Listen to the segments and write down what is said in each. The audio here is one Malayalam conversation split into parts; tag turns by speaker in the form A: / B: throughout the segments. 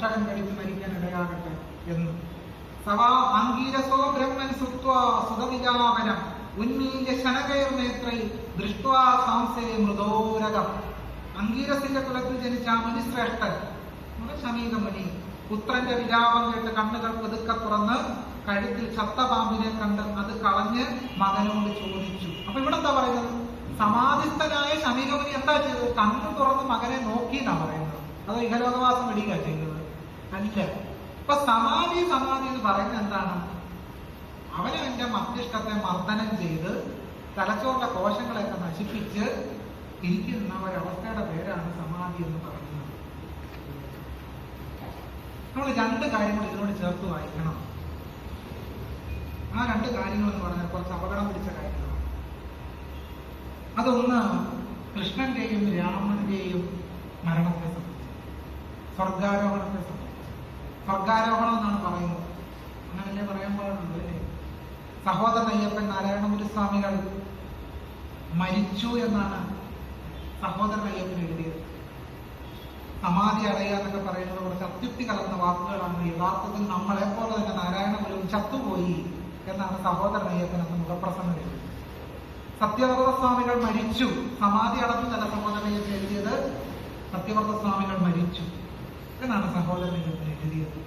A: ഭക്ഷണം കഴിച്ച് മരിക്കാൻ ഇടയാകട്ടെ എന്ന്. സവാ അങ്കീരസോ ബ്രഹ്മൻ സുത്വാ സുതവിജാവനം ഉന്മീന്റെ ശനകൈർനേത്രൈ ദൃഷ്ട്വാ സാംസേ മൃദോരകം. അങ്കീരസിന്റെ കുലത്തിൽ ജനിച്ച മുനിശ്രേഷ്ഠൻ നമ്മുടെ ശമീക മുനി പുത്രന്റെ വിലാപം കേട്ട് കണ്ണുകൾ പുതുക്കെ തുറന്ന് കഴുത്തിൽ ചത്ത പാമ്പിനെ കണ്ട് അത് കളഞ്ഞ് മകനോട് ചോദിച്ചു. അപ്പൊ ഇവിടെ എന്താ പറയുന്നത്? സമാധിസ്ഥനായ ശമീകമുനി എന്താ ചെയ്തത്? കണ്ണു തുറന്ന് മകനെ നോക്കി എന്നാ പറയുന്നത്. അത് ഇഹലോകവാസം ഇടിക്കുക ചെയ്യുന്നത് അല്ല അപ്പൊ സമാധി സമാധി എന്ന് പറയുന്നത് എന്താണ്? അവനവന്റെ മസ്തിഷ്കത്തെ മർദ്ദനം ചെയ്ത് തലച്ചോറിന്റെ കോശങ്ങളെയൊക്കെ നശിപ്പിച്ച് ഇരിക്കുന്ന ഒരവസ്ഥയുടെ പേരാണ് സമാധി എന്ന് പറയുന്നത്. നമ്മൾ രണ്ട് കാര്യങ്ങൾ ഇതിനോട് ചേർത്ത് വായിക്കണം. ആ രണ്ട് കാര്യങ്ങൾ എന്ന് പറഞ്ഞാൽ കുറച്ച് അപകടം പിടിച്ച കാര്യങ്ങളാണ്. അതൊന്ന് കൃഷ്ണന്റെയും രാമന്റെയും മരണത്തെ സംബന്ധിച്ച് സ്വർഗാരോഹണത്തെ സംബന്ധിച്ച്. സ്വർഗാരോഹണം എന്നാണ് പറയുന്നത്. അങ്ങനല്ലേ പറയാൻ അല്ലേ? സഹോദരൻ അയ്യപ്പൻ നാരായണഗുരു സ്വാമികൾ മരിച്ചു എന്നാണ് സഹോദരൻ അയ്യപ്പൻ എഴുതിയത്. സമാധി അടയുക പറയുന്നത് കുറച്ച് അത്യുക്തി കലർന്ന വാക്കുകളാണ്. യഥാർത്ഥത്തിൽ നമ്മളെ പോലെ തന്നെ നാരായണപുരം ചത്തുപോയി എന്നാണ് സഹോദരൻ അയ്യപ്പൻ എന്ന മുഖപ്രസംഗം എഴുതിയത്. സത്യവ്രത സ്വാമികൾ മരിച്ചു. സമാധി അടഞ്ഞു തന്നെ സഹോദരൻ അയ്യപ്പൻ എഴുതിയത്. സത്യവ്രത സ്വാമികൾ മരിച്ചു. എന്നാണ് സഹോദരൻ എഴുതിയത്.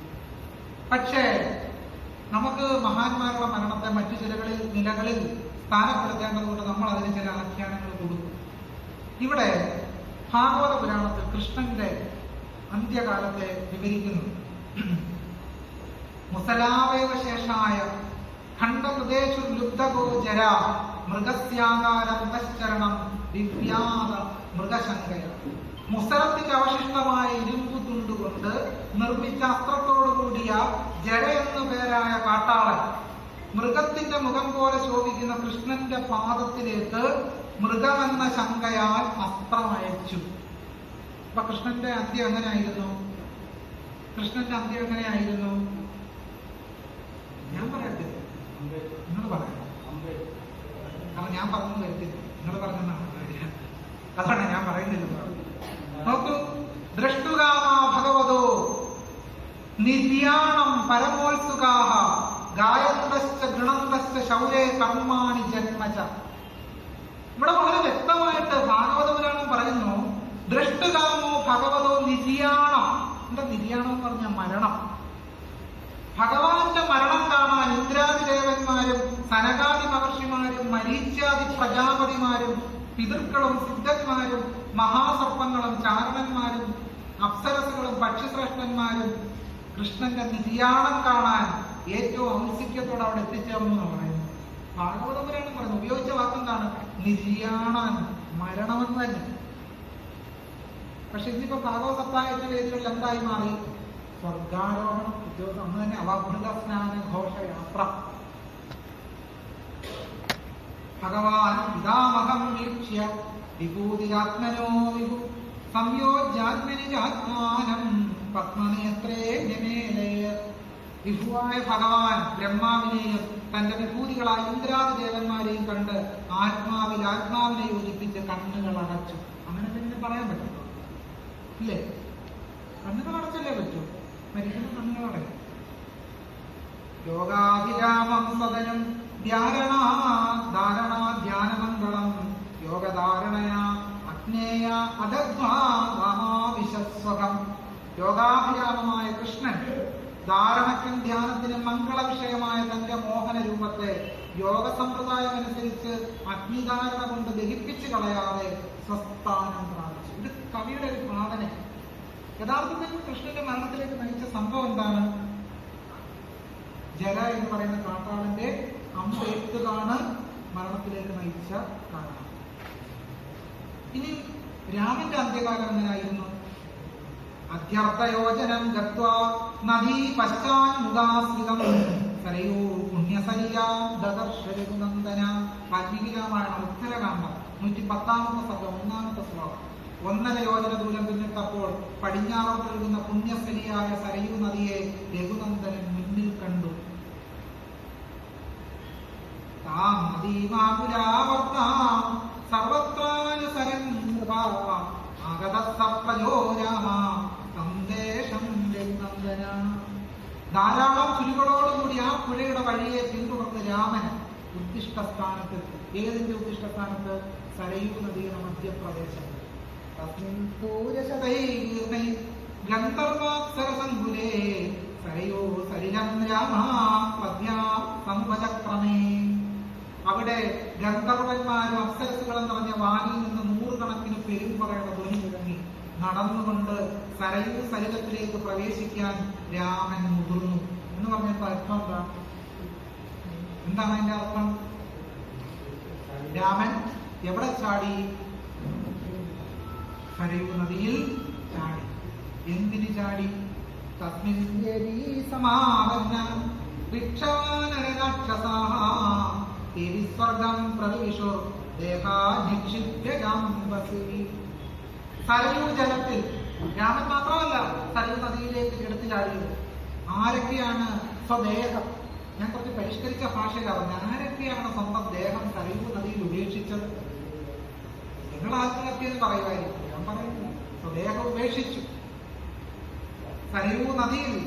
A: പക്ഷേ നമുക്ക് മഹാന്മാരുടെ മരണത്തെ മറ്റു ചിലകളിൽ നിലകളിൽ സ്ഥാനപ്പെടുത്തേണ്ടതുകൊണ്ട് നമ്മൾ അതിന് ചില ആഖ്യാനങ്ങൾ കൊടുക്കും ഇവിടെ ഭാഗവത പുരാണത്തിൽ കൃഷ്ണന്റെ അന്ത്യകാലത്തെ വിവരിക്കുന്നു. മുസലാവയവശേഷായ ലുബ്ധഗോചര മൃഗസ്യാകാരം ദിവ്യാത മൃഗശങ്കയ മുസലത്തിന്റെ അവശിഷ്ടമായ ഇരുമ്പു തുണ്ടുകൊണ്ട് നിർമ്മിച്ച അസ്ത്രത്തോടു കൂടിയ ജര എന്നു പേരായ കാട്ടാളൻ മൃഗത്തിന്റെ മുഖം പോലെ ശോഭിക്കുന്ന കൃഷ്ണന്റെ പാദത്തിലേക്ക് മൃഗമെന്ന ശങ്കയാൽ അസ്ത്രമയച്ചു. അപ്പൊ കൃഷ്ണന്റെ അന്ത്യം എങ്ങനെയായിരുന്നു? കൃഷ്ണന്റെ അന്ത്യം എങ്ങനെയായിരുന്നു? ഞാൻ പറയട്ടെ. നിങ്ങൾ പറയാം. കാരണം ഞാൻ പറഞ്ഞു വരുത്തില്ല. നിങ്ങൾ പറഞ്ഞെന്നാണ്. അതാണ് ഞാൻ പറയുന്നില്ല നോക്കൂ ദ്രഷ്ടുകാമാ ഭഗവതോ നിര്യാണം പരമോത്സുകാഹ ഗായന്തശ്ച ഗൃണന്തശ്ച ശൗരേ കർമാണി ജന്മച ഇവിടെ വളരെ വ്യക്തമായിട്ട് ഭാഗവത പുരാണം പറയുന്നു ദ്രഷ്ടുകാമോ ഭഗവതോ നിര്യാണം എന്താ നിര്യാണം എന്ന് പറഞ്ഞ മരണം? ഭഗവാന്റെ മരണം കാണാൻ ഇന്ദ്രാദി ദേവന്മാരും സനകാദി മഹർഷിമാരും മരീച്യാദി പ്രജാപതിമാരും പിതൃക്കളും സിദ്ധന്മാരും മഹാസർപ്പങ്ങളും ചാരണന്മാരും അപ്സരസുകളും പക്ഷിശ്രേഷ്ഠന്മാരും കൃഷ്ണന്റെ നിര്യാണം കാണാൻ ഏറ്റവും ഔത്സിക്യത്തോടെ അവിടെ എത്തിച്ചേർന്നു എന്ന് പറയുന്നു. ഭാഗവതപുരാണ് പറയുന്നത് ഉപയോഗിച്ച വാക്കെന്താണ്? നിര്യാണാൻ മരണമെന്ന് തന്നെ പക്ഷെ ഇന്നിപ്പോ ഭാഗവത സപ്താഹത്തിന്റെ വേദികളിൽ എന്തായി മാറി. സ്വർഗാരോഹണം ഉദ്യോഗം അന്ന് തന്നെ അവഭൃത സ്നാന ഘോഷയാത്ര. ഭഗവാൻ പിതാമഹം വീക്ഷ്യ വിഭൂതിരാത്മനോ വിഭു സംയോജ്യാത്മനി ആത്മാനം വിഭുവായ ഭഗവാൻ ബ്രഹ്മാവിനെയും തന്റെ വിഭൂതികളായ ഇന്ദ്രാദി ദേവന്മാരെയും കണ്ട് ആത്മാവിൽ ആത്മാവിനെ യോജിപ്പിച്ച് കണ്ണുകൾ അടച്ചു. അങ്ങനെ തന്നെ പറയാൻ പറ്റും. ഇല്ലേ? കണ്ണുകൾ അടച്ചല്ലേ പറ്റൂ? മരിക്കുന്ന കണ്ണുകൾ അടയ്ക്കും. യോഗാഭിരാമം സദനം ധ്യാരണ ധാരണാ ധ്യാനമംഗളം. യോഗധാരണയാ അഗ്നേയ അധർമാവിശസ്വകം യോഗാഭിരാമമായ കൃഷ്ണൻ ധാരണയ്ക്കും ധ്യാനത്തിനും മംഗള വിഷയമായ തന്റെ മോഹന രൂപത്തെ യോഗ സമ്പ്രദായം അനുസരിച്ച് അഗ്നിധാരണ കൊണ്ട് ദഹിപ്പിച്ചു കളയാതെ സ്വസ്ഥാനം പ്രാപിച്ചു. ഇത് കവിയുടെ ഒരു ഭാവന യഥാർത്ഥത്തിൽ കൃഷ്ണന്റെ മരണത്തിലേക്ക് നയിച്ച സംഭവം എന്താണ്? ജല എന്ന് പറയുന്ന കാട്ടാളന്റെ അമ്പെഴുത്തുകാണ് മരണത്തിലേക്ക് നയിച്ച കാരണം ഇനി രാമന്റെ അന്ത്യകാലം എങ്ങനെയായിരുന്നു? അധ്യർത്ഥയോജനം ഗത്വാ നദീ പശ്ചാൻമുഖാസ്വിതം സരയോ പുണ്യസലിയാം ദദർശ രഘുനന്ദന വാൽമീകി രാമായണം ഉത്തരകാണ്ഡം നൂറ്റി പത്താമത്തെ സർഗം ഒന്നാമത്തെ ശ്ലോകം. ഒന്നര യോജന ദൂരം പിന്നിട്ടപ്പോൾ പടിഞ്ഞാറോട്ടൊഴുകുന്ന പുണ്യസ്ഥലിയായ സരയൂ നദിയെ രഘുനന്ദനൻ മുന്നിൽ കണ്ടു. താം നദീമാകുലാവർത്താം സർവത്രാനുസരൻ ആഗത സപ്രജോ രാമ. ധാരാളം ചുരുകളോടുകൂടി ആ പുഴയുടെ വഴിയെ പിന്തുടർന്ന് രാമൻ ഉദ്ദിഷ്ട സ്ഥാനത്ത് ഏതിന്റെ ഉദ്ദിഷ്ട സ്ഥാനത്ത്? സരയൂ നദിയുടെ മധ്യപ്രദേശം ഗന്ധർവാപ്സരസങ്കുലേ സരയോ സരിലം രാമ പ്രജ്ഞാ സംവചക്രമേ. അവിടെ ഗന്ധർവന്മാരും അപ്സരസുകളും നിറഞ്ഞ വാനിൽ നിന്ന് നൂറുകണക്കിന് പെരുമ്പറയുടെ ധ്വനി മുഴങ്ങി നടന്നുകൊണ്ട് സരയൂ സരിതത്തിലേക്ക് പ്രവേശിക്കാൻ രാമൻ മുതിർന്നു എന്ന് പറഞ്ഞപ്പോൾ അർത്ഥം എന്താ? എന്താണ് അതിന്റെ അർത്ഥം? രാമൻ എവിടെ ചാടി? സരയൂ നദിയിൽ ചാടി. എന്തിന് ചാടി? തസ്മിൻ സമാപന്ന വൃക്ഷാനരരാക്ഷസാഃ തേരി സ്വർഗം സരയൂ ജലത്തിൽ രാമൻ മാത്രമല്ല സരയൂ നദിയിലേക്ക് എടുത്തു ചാടിയത്. ആരൊക്കെയാണ് സ്വദേഹം? ഞാൻ കുറച്ച് പരിഷ്കരിച്ച ഭാഷയിലാണ് പറഞ്ഞു ആരൊക്കെയാണ് സ്വന്തം ദേഹം സരയൂ നദിയിൽ ഉപേക്ഷിച്ചത്? നിങ്ങൾ ആത്മഹത്യ എന്ന് പറയുമായിരിക്കും. ഞാൻ പറയുന്നു സ്വദേഹം ഉപേക്ഷിച്ചു. സരയൂ നദിയിൽ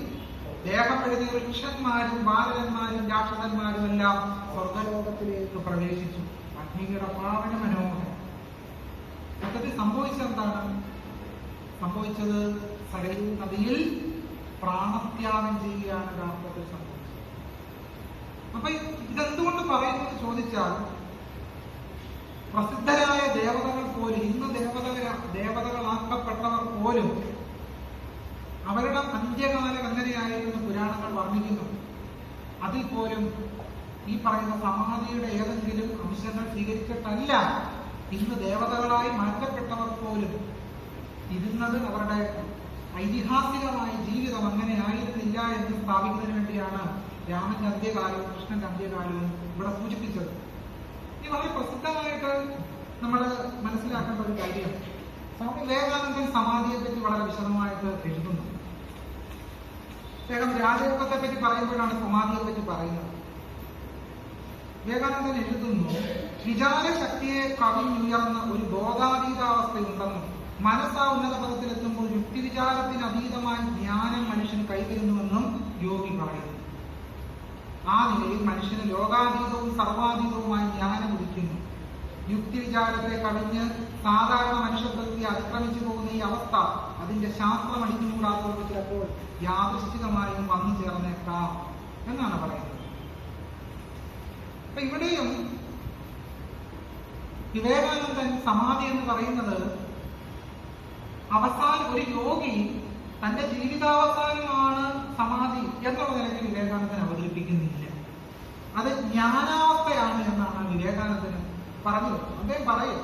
A: ദേഹം എഴുതിയ വൃക്ഷന്മാരും ബാലന്മാരും രാക്ഷസന്മാരും എല്ലാം സ്വർഗലോകത്തിലേക്ക് പ്രവേശിച്ചു. അഗ്നിയുടെ പാവന മനോഹരം. സത്യത്തിൽ സംഭവിച്ചെന്താണ് സംഭവിച്ചത് സരയൂ നദിയിൽ പ്രാണത്യാഗം ചെയ്യുകയാണ് യഥാർത്ഥത്തിൽ സംഭവിച്ചത്. അപ്പൊ ഇതെന്തുകൊണ്ട് പറയുന്നു എന്ന് ചോദിച്ചാൽ പ്രസിദ്ധരായ ദേവതകൾ പോലും ഇന്ന് ദേവതകൾ ദേവതകളാക്കപ്പെട്ടവർ പോലും അവരുടെ അന്ത്യകാലം എങ്ങനെയായിരുന്നു പുരാണങ്ങൾ വർണിക്കുന്നു. അതിൽ പോലും ഈ പറയുന്ന സമാധിയുടെ ഏതെങ്കിലും അംശങ്ങൾ സ്വീകരിച്ചിട്ടല്ല ഇന്ന് ദേവതകളായി മാറ്റപ്പെട്ടവർ പോലും ഇരുന്നത് അവരുടെ ഐതിഹാസികമായ ജീവിതം അങ്ങനെ ആയിരുന്നില്ല എന്ന് സ്ഥാപിക്കുന്നതിന് വേണ്ടിയാണ് രാമന്റെ അന്ത്യകാലവും കൃഷ്ണന്റെ അന്ത്യകാലവും ഇവിടെ സൂചിപ്പിച്ചത്. ഇത് വളരെ പ്രസിദ്ധമായിട്ട് നമ്മൾ മനസ്സിലാക്കേണ്ട ഒരു കാര്യം സ്വാമി വിവേകാനന്ദൻ സമാധിയെ പറ്റി വളരെ വിശദമായിട്ട് എഴുതുന്നു. അദ്ദേഹം രാജയോഗത്തെ പറ്റി പറയുമ്പോഴാണ് സമാധിയെ പറ്റി പറയുന്നത്. വിവേകാനന്ദൻ എഴുതുന്നു വിചാര വിചാരശക്തിയെ കവിഞ്ഞുയർന്ന ഒരു ബോധാതീതാവസ്ഥയുണ്ടെന്നും മനസ്സാ ഉന്നത പദത്തിലെത്തുമ്പോൾ യുക്തിവിചാരത്തിന് അതീതമായി ജ്ഞാനം മനുഷ്യൻ കൈവരുന്നുവെന്നും യോഗി പറയുന്നു. ആ നിലയിൽ മനുഷ്യന് ലോകാതീതവും സർവാതീതവുമായി ജ്ഞാനം ഉദിക്കുന്നു യുക്തിവിചാരത്തെ കവിഞ്ഞ് സാധാരണ മനുഷ്യപ്രകൃതി അതിക്രമിച്ചു പോകുന്ന ഈ അവസ്ഥ അതിന്റെ ശാസ്ത്രം അടിച്ചുകൂടാത്തവർക്ക് ചിലപ്പോൾ യാദൃശ്ചികമായും വന്നു ചേർന്നേക്കാം എന്നാണ് പറയുന്നത്. അപ്പൊ ഇവിടെയും വിവേകാനന്ദൻ സമാധി എന്ന് പറയുന്നത് അവസാന ഒരു യോഗി തന്റെ ജീവിതാവസാനമാണ് സമാധി എന്നുള്ള നിലയ്ക്ക് വിവേകാനന്ദൻ അവതരിപ്പിക്കുന്നില്ല. അത് ജ്ഞാനാവസ്ഥയാണ് എന്നാണ് വിവേകാനന്ദൻ പറഞ്ഞു അദ്ദേഹം പറയും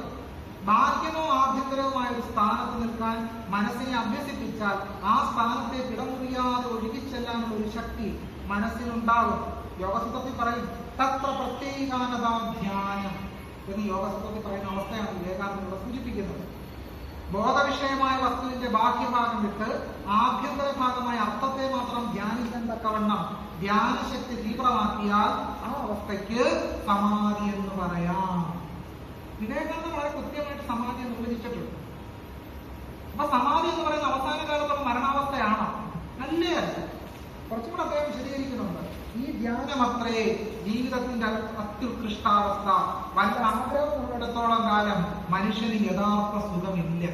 A: ബാഹ്യമോ ആഭ്യന്തരവുമായ ഒരു സ്ഥാനത്ത് നിൽക്കാൻ മനസ്സിനെ അഭ്യസിപ്പിച്ചാൽ ആ സ്ഥാനത്തെ പിടമുറിയാതെ ഒഴുകിച്ചെല്ലാനുള്ള ഒരു ശക്തി മനസ്സിനുണ്ടാകും. യോഗസൂത്രത്തിൽ പറയും. തത്ര പ്രത്യേകാനതാധ്യാനം എന്ന് യോഗസൂത്രത്തിൽ പറയുന്ന അവസ്ഥയാണ് വിവേകാനന്ദ സൂചിപ്പിക്കുന്നത്. ബോധവിഷയമായ വസ്തുവിന്റെ ബാഹ്യഭാഗം വിട്ട് ആഭ്യന്തര ഭാഗമായ അർത്ഥത്തെ മാത്രം ധ്യാനിക്കാൻ തക്കവണ്ണം ധ്യാനശക്തി തീവ്രമാക്കിയാൽ ആ അവസ്ഥയ്ക്ക് സമാധി എന്ന് പറയാം. വിവേകാനന്ദ വളരെ കൃത്യമായിട്ട് സമാധി നിർവചിച്ചിട്ടുണ്ട്. അപ്പൊ സമാധി എന്ന് പറയുന്ന അവസാന കാലത്തുള്ള മരണാവസ്ഥയാണ്. അല്ല? കുറച്ചുകൂടെ അദ്ദേഹം വിശദീകരിക്കുന്നുണ്ട്. ഈ ധ്യാനമത്രേ ജീവിതത്തിന്റെ അത്യുത്കൃഷ്ടാവസ്ഥ. വല്ല ആഗ്രഹമുള്ളിടത്തോളം കാലം മനുഷ്യന് യഥാർത്ഥ സുഖമില്ല.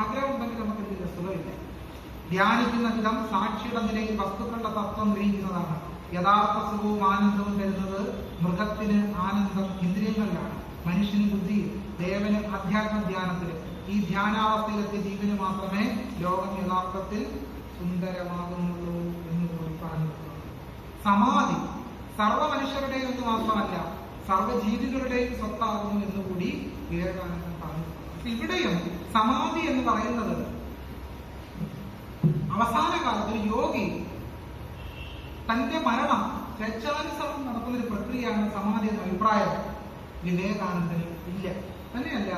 A: ആഗ്രഹം ഉണ്ടെങ്കിൽ നമുക്ക് സുഖമില്ല. ധ്യാനിക്കുന്ന വിധം സാക്ഷിയുടെ നിലയിൽ വസ്തുക്കളുടെ തത്വം ഗ്രഹിക്കുന്നതാണ്. യഥാർത്ഥ സുഖവും ആനന്ദവും തരുന്നത് മൃഗത്തിന് ആനന്ദം ഇന്ദ്രിയങ്ങളിലാണ്. മനുഷ്യന് ബുദ്ധി ദേവന് അധ്യാത്മ ധ്യാനത്തിൽ ഈ ധ്യാനാവസ്ഥയിലെത്തിയ ജീവന് മാത്രമേ ലോകം യഥാർത്ഥത്തിൽ സുന്ദരമാകുന്നുള്ളൂ. സമാധി. സർവ മനുഷ്യരുടെയും എന്ന് മാത്രമല്ല സർവജീവികളുടെയും സ്വത്താകുന്നു എന്ന് കൂടി വിവേകാനന്ദൻ പറഞ്ഞു. ഇവിടെയും സമാധി എന്ന് പറയുന്നത് അവസാന കാലത്ത് യോഗി തന്റെ മരണം സ്വേച്ഛാനുസരണം നടക്കുന്ന ഒരു പ്രക്രിയയാണ് സമാധി എന്ന അഭിപ്രായം. വിവേകാനന്ദന് ഇല്ല. തന്നെയല്ല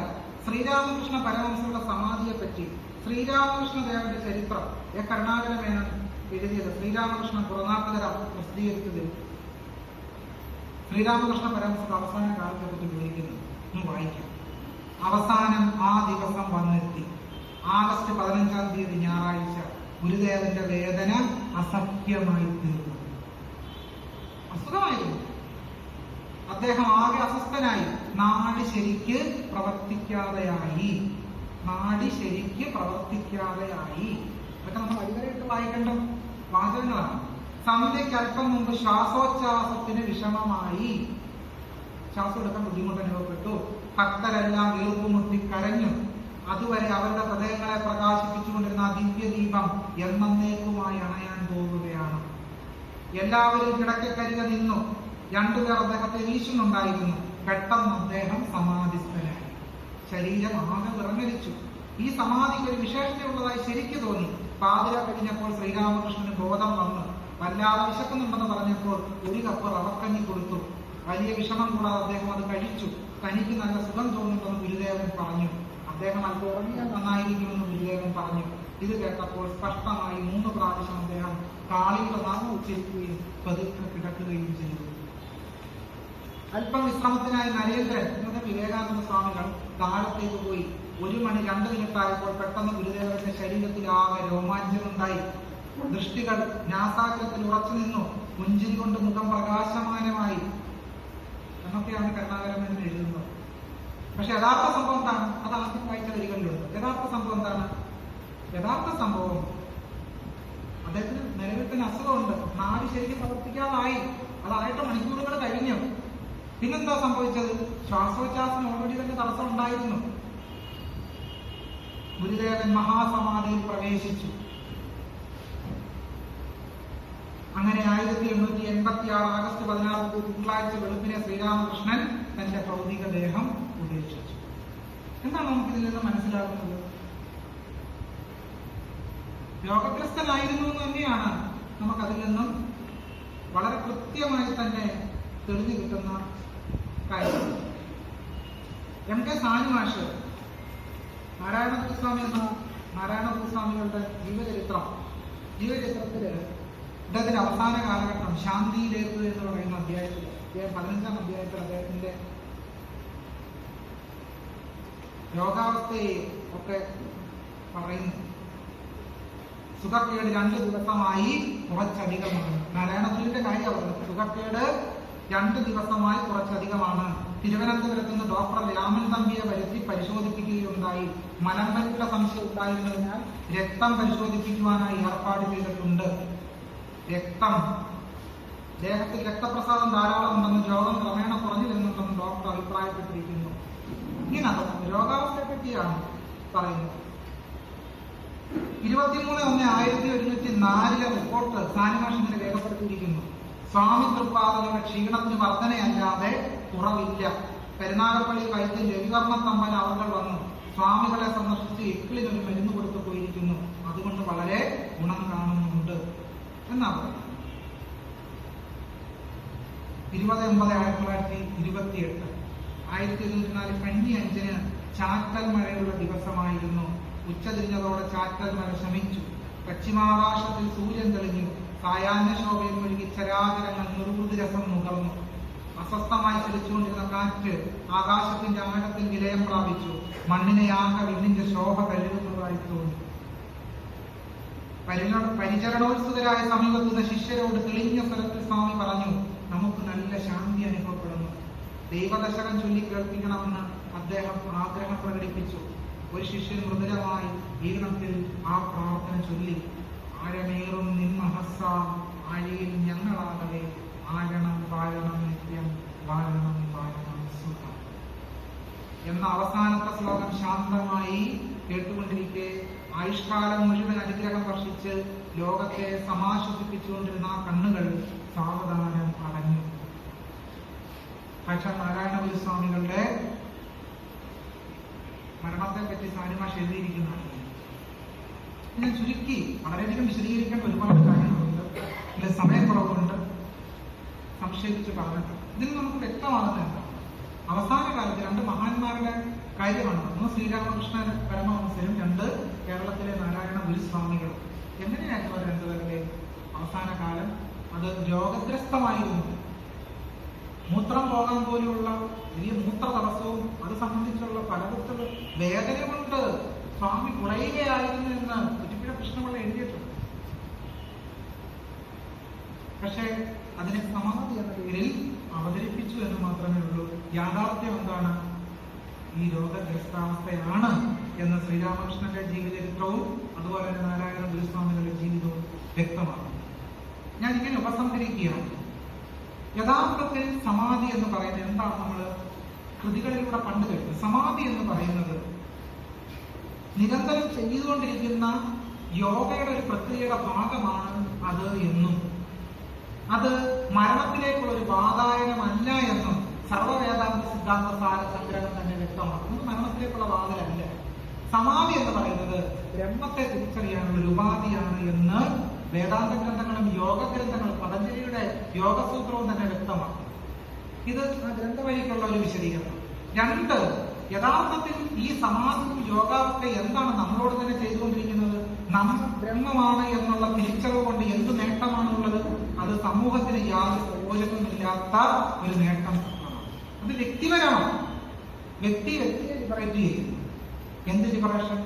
A: ശ്രീരാമകൃഷ്ണ പരമഹംസരുടെ സമാധിയെ പറ്റി ശ്രീരാമകൃഷ്ണ ദേവന്റെ ചരിത്രം. എ കരുണാകര മേനൻ എഴുതിയത് ശ്രീരാമകൃഷ്ണ പുറനാട്ടുകര പ്രസിദ്ധീകരിച്ചതിൽ ശ്രീരാമകൃഷ്ണ പരമഹംസരുടെ അവസാന കാലത്തെ പറ്റി വിവരിക്കുന്നു. ഒന്ന് വായിക്കാം. അവസാനം ആ ദിവസം വന്നെത്തി. ആഗസ്റ്റ് പതിനഞ്ചാം തീയതി ഞായറാഴ്ച ഗുരുദേവന്റെ വേദന അസഖ്യമായി തീർന്നു. അസുഖമായിരുന്നു. അദ്ദേഹം ആകെ അസ്വസ്ഥനായി. നാട് ശരിക്ക് പ്രവർത്തിക്കാതെയായി. നാടി ശരിക്ക് പ്രവർത്തിക്കാതെയായി. അതൊക്കെ നമ്മൾ അടിവരയിട്ട് വായിക്കേണ്ട? വാചകങ്ങളാണ്. സന്ധ്യയ്ക്ക് അല്പം മുമ്പ് ശ്വാസോച്ഛ്വാസത്തിന് വിഷമമായി. ശ്വാസം എടുക്കാൻ ബുദ്ധിമുട്ട് അനുഭവപ്പെട്ടു. ഭക്തരെല്ലാം വീർപ്പുമുട്ടി കരഞ്ഞു. അതുവരെ അവരുടെ ഹൃദയങ്ങളെ പ്രകാശിപ്പിച്ചുകൊണ്ടിരുന്ന ദിവ്യദീപം എന്നേക്കുമായി അണയാൻ പോകുകയാണ്. എല്ലാവരും കിടക്കക്കരിക നിന്നു. രണ്ടുപേർ അദ്ദേഹത്തെ വീശുന്നുണ്ടായിരുന്നു. പെട്ടെന്ന് അദ്ദേഹം സമാധിസ്ഥനായി. ശരീരം ആകെ വിറങ്ങലിച്ചു. ഈ സമാധിക്ക് ഒരു വിശേഷതയുള്ളതായി ശരിക്ക് തോന്നി. പാതിര കഴിഞ്ഞപ്പോൾ ശ്രീരാമകൃഷ്ണന് ബോധം വന്നു. വല്ലാതെ വിശക്കുന്നുണ്ടെന്ന് പറഞ്ഞപ്പോൾ ഒരു കപ്പ് റവക്കഞ്ഞി കൊടുത്തു. വലിയ വിഷമം കൂടാതെ അദ്ദേഹം അത് കഴിച്ചു. തനിക്ക് നല്ല സുഖം തോന്നുന്നുണ്ടെന്ന് ഗുരുദേവൻ പറഞ്ഞു അദ്ദേഹം അല്പം ഉറങ്ങിയാൽ നന്നായിരിക്കുമെന്ന് ഗുരുദേവൻ പറഞ്ഞു. ഇത് കേട്ടപ്പോൾ സ്പഷ്ടമായി മൂന്ന് പ്രാവശ്യം അദ്ദേഹം കാളിയുടെ നാമം ഉച്ചരിക്കുകയും പതുക്കെ കിടക്കുകയും ചെയ്തു. അല്പം വിശ്രമത്തിനായി നരേന്ദ്രൻ ഇന്നത്തെ വിവേകാനന്ദ സ്വാമികൾ താഴത്തേക്ക് പോയി ഒരു മണി രണ്ട് മിനിറ്റായപ്പോൾ പെട്ടെന്ന് ഗുരുദേവന്റെ ആകെ രോമാഞ്ചമുണ്ടായി. ദൃഷ്ടികൾ നാസാഗ്രത്തിൽ ഉറച്ചു നിന്നു. പുഞ്ചിരി കൊണ്ട് മുഖം പ്രകാശമാനമായി. എന്നൊക്കെയാണ് കരുണാകരൻ എഴുതുന്നത്. പക്ഷെ യഥാർത്ഥ സംഭവം എന്താണ്? അത് ആദ്യം വായിച്ച വരികളിലുണ്ട്. യഥാർത്ഥ സംഭവം എന്താണ്? യഥാർത്ഥ സംഭവം അദ്ദേഹത്തിന് നിലവിൽ തന്നെ അസുഖമുണ്ട്. നാട് ശരിക്കും പ്രവർത്തിക്കാതായി. അതായിട്ട് മണിക്കൂറുകൾ കഴിഞ്ഞു. പിന്നെന്താ സംഭവിച്ചത്? ശ്വാസോച്ഛ്വാസം ഓൾറെഡി തന്നെ തടസ്സം ഉണ്ടായിരുന്നു. ഗുരുദേവൻ മഹാസമാധിയിൽ പ്രവേശിച്ചു. അങ്ങനെ ആയിരത്തി എണ്ണൂറ്റി എൺപത്തി ആറ് ആഗസ്റ്റ് പതിനാറ് തിങ്കളാഴ്ച വെളുപ്പിനെ ശ്രീരാമകൃഷ്ണൻ തന്റെ ഭൗതിക ദേഹം ഉപേക്ഷിച്ചു. എന്താണ് നമുക്ക് ഇതിൽ നിന്ന് മനസ്സിലാകുന്നത്? രോഗഗ്രസ്തനായിരുന്നു എന്ന് തന്നെയാണ് നമുക്കതിൽ നിന്നും വളരെ കൃത്യമായി തന്നെ തെളിഞ്ഞു കിട്ടുന്ന കാര്യം എം കെ. സാനുമാഷ് നാരായണ ഗുരുസ്വാമി എന്ന നാരായണ ഗുരുസ്വാമികളുടെ ജീവചരിത്രം. ജീവചരിത്രത്തിൽ അദ്ദേഹത്തിന്റെ അവസാന കാലഘട്ടം ശാന്തിയിലേക്ക് എന്ന് പറയുന്ന അധ്യായത്തിൽ പതിനഞ്ചാം അധ്യായത്തിൽ അദ്ദേഹത്തിന്റെ രോഗാവസ്ഥയെ ഒക്കെ പറയുന്നു. സുഖക്കേട് രണ്ട് ദിവസമായി കുറച്ചധികമാണ്. നാരായണഗുരുവിന്റെ കാര്യം സുഖക്കേട് രണ്ട് ദിവസമായി കുറച്ചധികമാണ്. തിരുവനന്തപുരത്ത് നിന്ന് ഡോക്ടർ രാമൻ തമ്പിയെ വരുത്തി പരിശോധിപ്പിക്കുകയുണ്ടായി. മലമ്പലിയുടെ സംശയം ഉണ്ടായിരുന്നതിനാൽ രക്തം പരിശോധിപ്പിക്കുവാനായി ഏർപ്പാട് ചെയ്തിട്ടുണ്ട്. രക്തം. ദേഹത്തിൽ രക്തപ്രസാദം ധാരാളം ഉണ്ടെന്നും രോഗം ക്രമേണ കുറഞ്ഞു ഡോക്ടർ അഭിപ്രായപ്പെട്ടിരിക്കുന്നു. ഇങ്ങനെ രോഗാവസ്ഥയെ പറ്റിയാണ് പറയുന്നത്. ഇരുപത്തിമൂന്ന് ഒന്ന് ആയിരത്തി ഒരുന്നൂറ്റി നാലിലെ റിപ്പോർട്ട് സാനിമാഷിനെ രേഖപ്പെടുത്തിയിരിക്കുന്നു. സ്വാമി തൃപ്പാദങ്ങളുടെ ക്ഷീണത്തിന് വർധനയല്ലാതെ കുറവില്ല. കരുനാഗപ്പള്ളി വൈദ്യൻ രവിവർമ്മ തമ്മൻ അവർ വന്നു. സ്വാമികളെ സന്ദർശിച്ച് എക്കിളിനൊരു മരുന്ന് കൊടുത്തു പോയിരിക്കുന്നു. അതുകൊണ്ട് വളരെ ഗുണം കാണുന്നുണ്ട് എന്നാ പറയുന്നത്. ഇരുപത് ഒമ്പത് ആയിരത്തി തൊള്ളായിരത്തി ഇരുപത്തി എട്ട് ആയിരത്തി ഇരുന്നൂറ്റി നാല് കന്നി അഞ്ചിന് ചാറ്റൽ മഴയുള്ള ദിവസമായിരുന്നു. ഉച്ചതിരിഞ്ഞതോടെ ചാറ്റൽ മഴ ശമിച്ചു. പശ്ചിമാകാശത്തിൽ സൂര്യൻ തെളിഞ്ഞു. സായാഹ്ന ശോഭയിൽ മുഴുകി ചരാചരങ്ങൾ നിർവൃതി രസം നുകർന്നു അസ്വസ്ഥമായി ചലിച്ചുകൊണ്ടിരുന്ന കാറ്റ് ആകാശത്തിന്റെ ആഴത്തിൽ വിലയം പ്രാപിച്ചു. മണ്ണിനെ ആകെ വിണ്ണിന്റെ ശോഭ കഴിവുന്നതായി തോന്നി. പരിചരണോത്സുകരായ സമീപത്തുന്ന ശിഷ്യരോട് തെളിഞ്ഞ സ്ഥലത്തിൽ സ്വാമി പറഞ്ഞു നമുക്ക് നല്ല ശാന്തി അനുഭവപ്പെടുന്നു. ദൈവദശകം ചൊല്ലി കേൾപ്പിക്കണമെന്ന് അദ്ദേഹം ആഗ്രഹം പ്രകടിപ്പിച്ചു. ഒരു ശിഷ്യൻ മൃദുലമായി ഈണത്തിൽ ആ പ്രാർത്ഥന ചൊല്ലി ആഴമേറും നിൻമഹസ്സ ആഴിയിൽ ഞങ്ങളാകവേ. ആഴണം വാഴണം നിത്യം വാഴണം വാഴണം സുഖം. എന്ന അവസാനത്തെ ശ്ലോകം ശാന്തമായി കേട്ടുകൊണ്ടിരിക്കെ. ആയുഷ്കാലം മുഴുവൻ അനുഗ്രഹം വർഷിച്ച് ലോകത്തെ സമാശ്വസിപ്പിച്ചുകൊണ്ടിരുന്ന ആ കണ്ണുകൾ സാവധാനം അടഞ്ഞു. സാക്ഷാത് നാരായണ ഗുരുസ്വാമികളുടെ മരണത്തെ പറ്റി സാനിമാഷ് എഴുതിയിരിക്കുന്നതാണ് ഞാൻ ചുരുക്കി വളരെയധികം വിശദീകരിക്കേണ്ട ഒരുപാട് കാര്യങ്ങളുണ്ട്. ഇതിൽ സമയക്കുറവുണ്ട്. സംശയിച്ച് പറഞ്ഞിട്ട്. ഇതിൽ നമുക്ക് വ്യക്തമാണെന്ന് എന്താണ് അവസാന കാലത്ത് രണ്ട് മഹാന്മാരുടെ കാര്യമാണ്. ഒന്ന് ശ്രീരാമകൃഷ്ണ പരമഹംസരും രണ്ട് കേരളത്തിലെ നാരായണ ഗുരുസ്വാമികളും. എങ്ങനെയായിരുന്നു അവർ രണ്ടുപേരുടെ അവസാന കാലം? അത് രോഗഗ്രസ്തമായിരുന്നു. മൂത്രം പോകാൻ പോലെയുള്ള വലിയ മൂത്ര തടസ്സവും അത് സംബന്ധിച്ചുള്ള പലതരത്തിലുള്ള വേദന കൊണ്ട് സ്വാമി കുറയുകയായിരുന്നു എന്ന് കുറ്റിപ്പുഴ കൃഷ്ണപിള്ള എഴുതിയിട്ടുണ്ട്. പക്ഷേ അതിനെ സമാധി എന്ന പേരിൽ അവതരിപ്പിച്ചു എന്ന് മാത്രമേ ഉള്ളൂ. യാഥാർത്ഥ്യം എന്താണ്? ഈ രോഗഗ്രസ്താവസ്ഥയാണ് എന്ന് ശ്രീരാമകൃഷ്ണന്റെ ജീവചരിത്രവും അതുപോലെ തന്നെ നാരായണ ഗുരുസ്വാമികളുടെ ജീവിതവും വ്യക്തമാണ് ഞാൻ ഇങ്ങനെ ഉപസംഹരിക്കുകയാണ്. യഥാർത്ഥത്തിൽ സമാധി എന്ന് പറയുന്നത് എന്താണ് നമ്മൾ കൃതികളിലൂടെ കണ്ടു കഴിഞ്ഞത് സമാധി എന്ന് പറയുന്നത് നിരന്തരം ചെയ്തുകൊണ്ടിരിക്കുന്ന യോഗയുടെ ഒരു പ്രക്രിയയുടെ ഭാഗമാണ് അത് എന്നും. അത് മരണത്തിലേക്കുള്ള ഒരു വാതായനമല്ല എന്നും സർവവേദാന്ത സിദ്ധാന്ത സാര സംഗ്രഹം തന്നെ വ്യക്തമാക്കുന്നു മരണത്തിലേക്കുള്ള വാതിലല്ല. സമാധി എന്ന് പറയുന്നത് ബ്രഹ്മത്തെ തിരിച്ചറിയാനുള്ള ഒരു ഉപാധിയാണ് എന്ന് വേദാന്ത ഗ്രന്ഥങ്ങളും യോഗ ഗ്രന്ഥങ്ങളും പതഞ്ജലിയുടെ യോഗസൂത്രവും തന്നെ വ്യക്തമാക്കുന്നു ഇത് ഗ്രന്ഥവഴിക്കുള്ള ഒരു വിശദീകരണം. രണ്ട് യഥാർത്ഥത്തിൽ ഈ സമാധിയും യോഗാവസ്ഥ എന്താണ് നമ്മളോട് തന്നെ ചെയ്തുകൊണ്ടിരിക്കുന്നത്? നമ്മൾ ബ്രഹ്മമാണ് എന്നുള്ള തിരിച്ചറിവ് കൊണ്ട് എന്ത് നേട്ടമാണുള്ളത്? അത് സമൂഹത്തിന് യാതൊരു പ്രയോജനമില്ലാത്ത ഒരു നേട്ടം അത് വ്യക്തിപരമാണ്. വ്യക്തി വ്യക്തിയെ ലിബറേറ്റ് ചെയ്യുന്നു എന്ത് ലിബറേഷൻ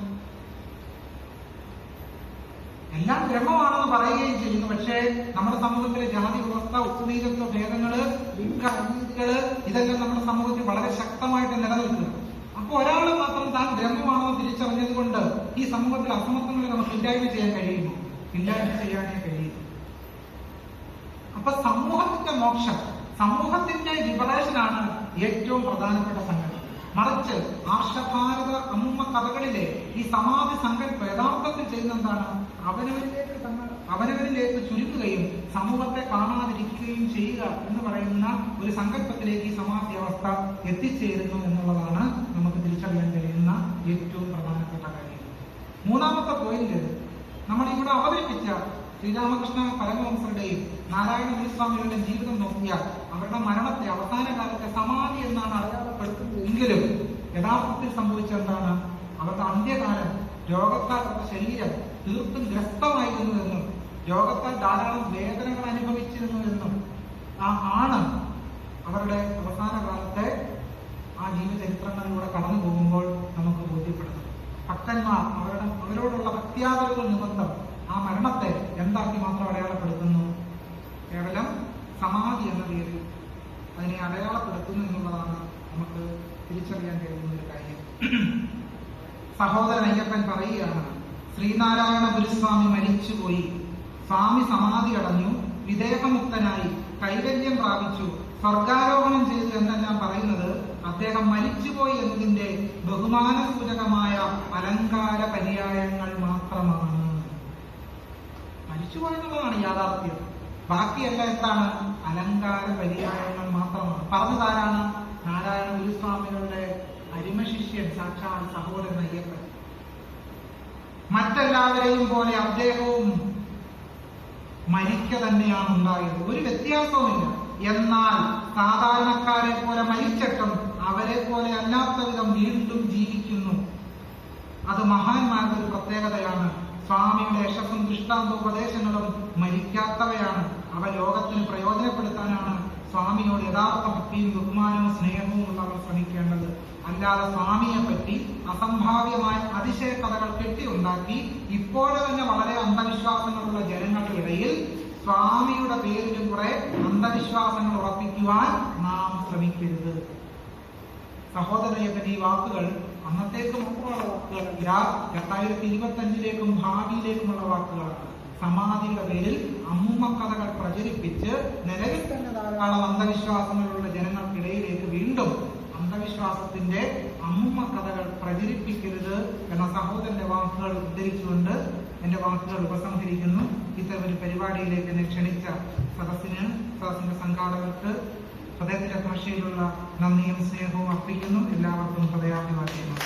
A: എല്ലാം ബ്രഹ്മമാണെന്ന് പറയുകയും ചെയ്യുന്നു. പക്ഷേ നമ്മുടെ സമൂഹത്തിലെ ജാതി വ്യവസ്ഥ ഉപ്പുനീരത്വ ഭേദങ്ങൾ ലിംഗ അനീതികൾ ഇതെല്ലാം നമ്മുടെ സമൂഹത്തിൽ വളരെ ശക്തമായിട്ട് നിലനിൽക്കുന്നു. അപ്പൊ ഒരാൾ മാത്രം താൻ ബ്രഹ്മമാണെന്ന് തിരിച്ചറിഞ്ഞത് കൊണ്ട് സമൂഹത്തിൽ അസമത്വങ്ങളെ നമുക്ക് ഇല്ലായ്മ ചെയ്യാൻ കഴിയുമോ? ഇല്ലായ്മ ചെയ്യാനേ കഴിയും. അപ്പൊ സമൂഹത്തിന്റെ മോക്ഷം സമൂഹത്തിന്റെ ലിബറേഷനാണ് ഏറ്റവും പ്രധാനപ്പെട്ട സംഗതി. മറിച്ച് ആർഷഭാരത അമ്മ കഥകളിലെ ഈ സമാധി സങ്കല്പം യഥാർത്ഥത്തിൽ ചെയ്യുന്ന എന്താണ് അവനവനിലേക്ക് അവനവനിലേക്ക് ചുരുക്കുകയും സമൂഹത്തെ കാണാതിരിക്കുകയും ചെയ്യുക എന്ന് പറയുന്ന ഒരു സങ്കല്പത്തിലേക്ക് ഈ സമാധി അവസ്ഥ എത്തിച്ചേരുന്നു എന്നുള്ളതാണ് നമുക്ക് തിരിച്ചറിയാൻ കഴിയുന്ന ഏറ്റവും പ്രധാനപ്പെട്ട കാര്യം. മൂന്നാമത്തെ പോയിന്റ് നമ്മൾ ഇവിടെ അവതരിപ്പിച്ച ശ്രീരാമകൃഷ്ണ പരമവംസരുടെയും നാരായണ ഗുരുസ്വാമികളുടെ ജീവിതം നോക്കിയാൽ അവരുടെ മരണത്തെ അവസാന കാലത്തെ സമാധി എന്നാണ് അടയാളപ്പെടുത്തുന്നതെങ്കിലും യഥാർത്ഥത്തിൽ സംഭവിച്ച എന്താണ്? അവരുടെ അന്ത്യകാലം രോഗത്താൽ അവരുടെ ശരീരം തീർത്തും ഗ്രസ്തമായിരുന്നു എന്നും രോഗത്താൽ ധാരാളം വേദനകൾ അനുഭവിച്ചിരുന്നു എന്നും ആ ആണ് അവരുടെ അവസാന കാലത്തെ ആ ജീവചരിത്രങ്ങളിലൂടെ കടന്നു പോകുമ്പോൾ നമുക്ക് ബോധ്യപ്പെടുന്നത്. ഭക്തന്മാർ അവരുടെ അവരോടുള്ള ഭക്തിയാദരവുകൾ നിമിത്തം ആ മരണത്തെ എന്താക്കി മാത്രം അടയാളപ്പെടുത്തുന്നു? കേവലം സമാധി എന്ന പേരിൽ അതിനെ അടയാളപ്പെടുത്തുന്നു എന്നുള്ളതാണ് നമുക്ക് തിരിച്ചറിയാൻ കഴിയുന്ന ഒരു കാര്യം. സഹോദരൻ അയ്യപ്പൻ പറയുകയാണ് ശ്രീനാരായണ ഗുരുസ്വാമി മരിച്ചുപോയി. സ്വാമി സമാധി അടഞ്ഞു വിദേഹമുക്തനായി കൈവല്യം പ്രാപിച്ചു സ്വർഗാരോഹണം ചെയ്തു എന്നെല്ലാം പറയുന്നത്. അദ്ദേഹം മരിച്ചുപോയി എന്നതിന്റെ ബഹുമാന സൂചകമായ അലങ്കാര പര്യായങ്ങൾ മാത്രമാണ്. മരിച്ചുപോയി എന്നുള്ളതാണ് യാഥാർത്ഥ്യം. ബാക്കിയെല്ലാം എന്താണ്? അലങ്കാര പര്യായങ്ങൾ മാത്രമാണ്. പറഞ്ഞതാരാണ്? നാരായണ ഗുരുസ്വാമികളുടെ അരിമശിഷ്യൻ സാക്ഷാൽ സഹോദരൻ അയ്യപ്പൻ. മറ്റെല്ലാവരെയും പോലെ അദ്ദേഹവും മരിക്ക തന്നെയാണ് ഉണ്ടായത്. ഒരു വ്യത്യാസവുമില്ല. എന്നാൽ സാധാരണക്കാരെ പോലെ മരിച്ചിട്ടും അവരെ പോലെ അല്ലാത്ത വിധം വീണ്ടും ജീവിക്കുന്നു. അത് മഹാന്മാരുടെ ഒരു പ്രത്യേകതയാണ്. സ്വാമിയുടെ യശസ്സും ദൃഷ്ടാന്തോപദേശങ്ങളും മരിക്കാത്തവയാണ്. അവ ലോകത്തിന് പ്രയോജനപ്പെടുത്താനാണ് സ്വാമിയോട് യഥാർത്ഥ ഭക്തിയും ബഹുമാനവും സ്നേഹവും ഉള്ളവർ ശ്രമിക്കേണ്ടത്. അല്ലാതെ സ്വാമിയെ പറ്റി അസംഭാവ്യമായ അതിശയ കഥകൾ കെട്ടിയുണ്ടാക്കി ഇപ്പോഴെ തന്നെ വളരെ അന്ധവിശ്വാസങ്ങളുള്ള ജനങ്ങളുടെ ഇടയിൽ സ്വാമിയുടെ പേരിലും കുറെ അന്ധവിശ്വാസങ്ങൾ ഉറപ്പിക്കുവാൻ നാം ശ്രമിക്കരുത്. സഹോദരയ്യപ്പൻ ഈ വാക്കുകൾ അന്നത്തേക്ക് മാത്രമുള്ള വാക്കുകൾ രണ്ടായിരത്തി ഇരുപത്തി അഞ്ചിലേക്കും ഭാവിയിലേക്കുമുള്ള വാക്കുകളാണ്. സമാധിയുടെ പേരിൽ അമ്മൂമ്മ കഥകൾ പ്രചരിപ്പിച്ച് നിലവിൽ തന്നെ ധാരാളം അന്ധവിശ്വാസങ്ങളുള്ള ജനങ്ങൾക്കിടയിലേക്ക് വീണ്ടും അന്ധവിശ്വാസത്തിന്റെ അമ്മൂമ്മ കഥകൾ പ്രചരിപ്പിക്കരുത് എന്ന സഹോദരന്റെ വാക്കുകൾ ഉദ്ധരിച്ചുകൊണ്ട് എന്റെ വാക്കുകൾ ഉപസംഹരിക്കുന്നു. ഇത്തരം ഒരു പരിപാടിയിലേക്ക് എന്നെ ക്ഷണിച്ച സദസ്സിന് സദസ്സിന്റെ സംഘാടകർക്ക് ഹൃദയത്തിന്റെ ഭാഷയിലുള്ള നന്ദിയും സ്നേഹവും അർപ്പിക്കുന്നു. എല്ലാവർക്കും ഹൃദയാഭിവാദ്യങ്ങൾ.